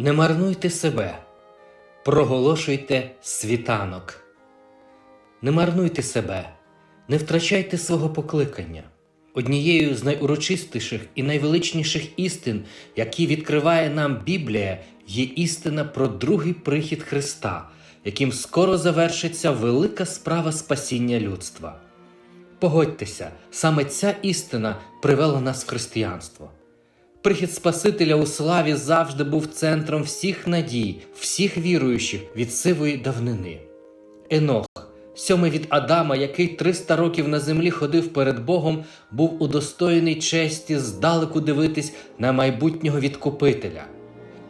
Не марнуйте себе, проголошуйте світанок. Не марнуйте себе, не втрачайте свого покликання. Однією з найурочистіших і найвеличніших істин, які відкриває нам Біблія, є істина про другий прихід Христа, яким скоро завершиться велика справа спасіння людства. Погодьтеся, саме ця істина привела нас в християнство. Прихід Спасителя у славі завжди був центром всіх надій, всіх віруючих від сивої давнини. Енох, сьомий від Адама, який 300 років на землі ходив перед Богом, був удостоєний честі здалеку дивитись на майбутнього відкупителя.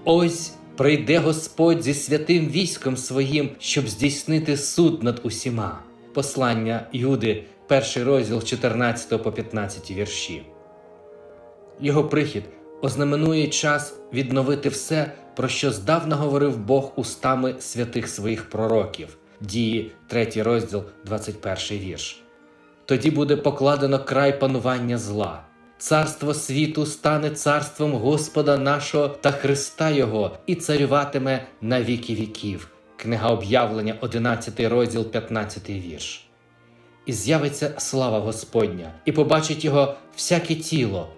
Ось прийде Господь зі святим військом своїм, щоб здійснити суд над усіма. Послання Юди, перший розділ 14 по 15 вірші. Його прихід ознаменує час відновити все, про що здавна говорив Бог устами святих своїх пророків. Дії, 3 розділ, 21 вірш. Тоді буде покладено край панування зла. Царство світу стане царством Господа нашого та Христа Його і царюватиме на віки віків. Книга об'явлення, 11 розділ, 15 вірш. І з'явиться слава Господня, і побачить його всяке тіло.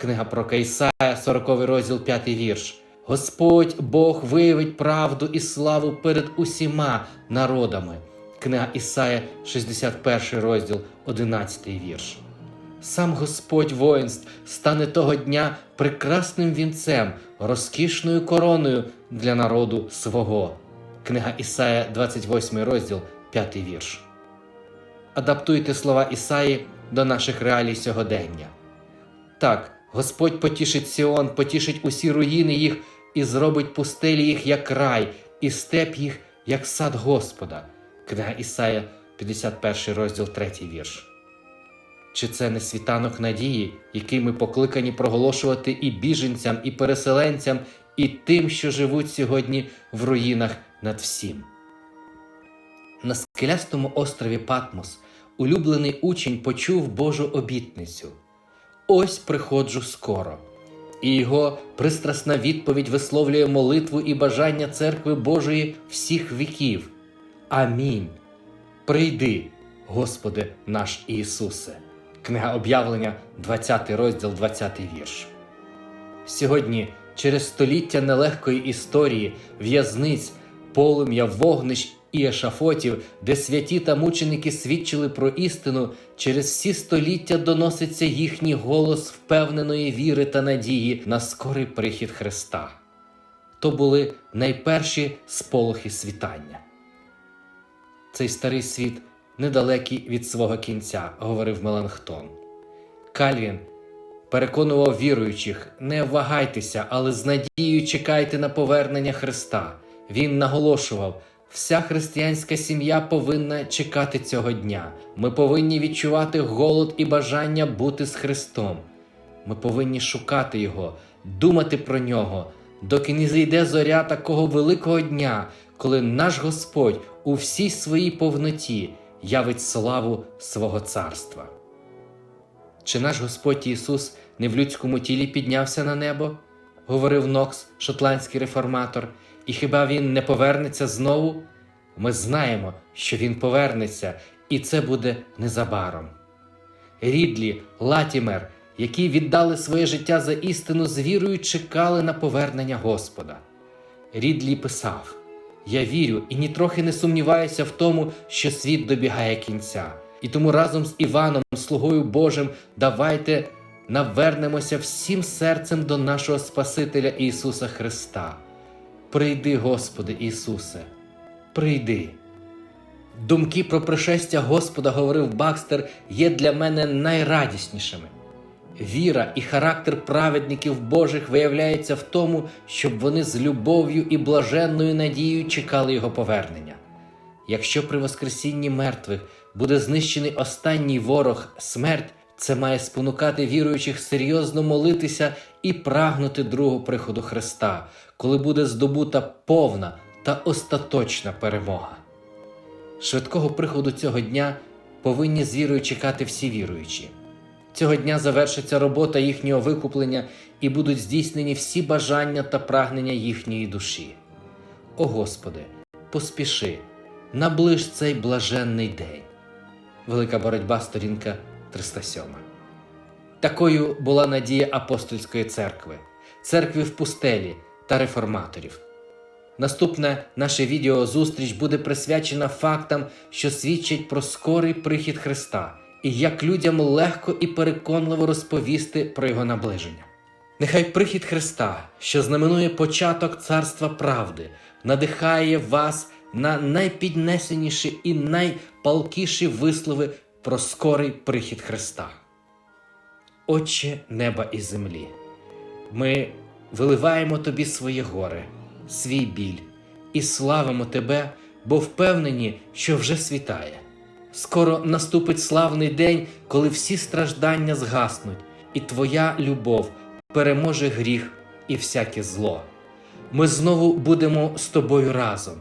Книга про Кайсая, 40 розділ, 5 вірш. Господь Бог виявить правду і славу перед усіма народами. Книга Ісая, 61 розділ, 11 вірш. Сам Господь воїнств стане того дня прекрасним вінцем, розкішною короною для народу свого. Книга Ісая, 28 розділ, 5 вірш. Адаптуйте слова Ісаї до наших реалій сьогодення. Так, Господь потішить Сіон, потішить усі руїни їх і зробить пустелі їх як рай, і степ їх як сад Господа. Книга Ісая, 51 розділ, 3 вірш. Чи це не світанок надії, який ми покликані проголошувати і біженцям, і переселенцям, і тим, що живуть сьогодні в руїнах над всім? На скелястому острові Патмос улюблений учень почув Божу обітницю. Ось приходжу скоро. І його пристрасна відповідь висловлює молитву і бажання церкви Божої всіх віків. Амінь. Прийди, Господи наш Ісусе. Книга об'явлення, 20 розділ, 20 вірш. Сьогодні, через століття нелегкої історії, в'язниць, полум'я, вогнищ і ешафотів, де святі та мученики свідчили про істину, через всі століття доноситься їхній голос впевненої віри та надії на скорий прихід Христа. То були найперші сполохи світання. Цей старий світ недалекий від свого кінця, говорив Меланхтон. Кальвін переконував віруючих: не вагайтеся, але з надією чекайте на повернення Христа. Він наголошував. Вся християнська сім'я повинна чекати цього дня. Ми повинні відчувати голод і бажання бути з Христом. Ми повинні шукати Його, думати про нього, доки не зійде зоря такого великого дня, коли наш Господь у всій своїй повноті явить славу свого царства. Чи наш Господь Ісус не в людському тілі піднявся на небо? говорив Нокс, шотландський реформатор, і хіба він не повернеться знову? Ми знаємо, що він повернеться, і це буде незабаром. Рідлі, Латімер, які віддали своє життя за істину з вірою, чекали на повернення Господа. Рідлі писав: Я вірю і нітрохи не сумніваюся в тому, що світ добігає кінця, і тому разом з Іваном, слугою Божим, давайте навернемося всім серцем до нашого Спасителя Ісуса Христа. Прийди, Господи Ісусе, прийди. Думки про пришестя Господа, говорив Бакстер, є для мене найрадіснішими. Віра і характер праведників Божих виявляється в тому, щоб вони з любов'ю і блаженною надією чекали Його повернення. Якщо при Воскресінні мертвих буде знищений останній ворог смерть, це має спонукати віруючих серйозно молитися і прагнути другого приходу Христа, коли буде здобута повна та остаточна перемога. Швидкого приходу цього дня повинні з вірою чекати всі віруючі. Цього дня завершиться робота їхнього викуплення і будуть здійснені всі бажання та прагнення їхньої душі. О Господи, поспіши, наближ цей блаженний день. Велика боротьба, сторінка 307. Такою була надія апостольської церкви, церкви в пустелі та реформаторів. Наступне наше відео зустріч буде присвячена фактам, що свідчать про скорий прихід Христа і як людям легко і переконливо розповісти про його наближення. Нехай прихід Христа, що знаменує початок царства правди, надихає вас на найпіднесеніші і найпалкіші вислови про скорий прихід Христа. Отче неба і землі, ми виливаємо тобі своє горе, свій біль і славимо тебе, бо впевнені, що вже світає. Скоро наступить славний день, коли всі страждання згаснуть, і твоя любов переможе гріх і всяке зло. Ми знову будемо з тобою разом.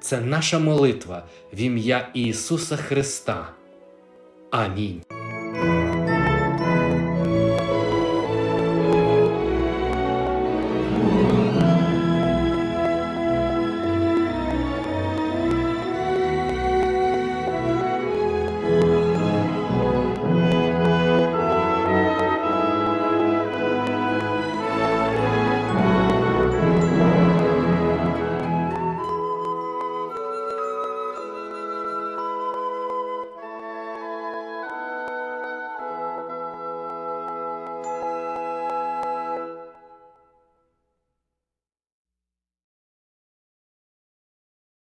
Це наша молитва в ім'я Ісуса Христа. Amin.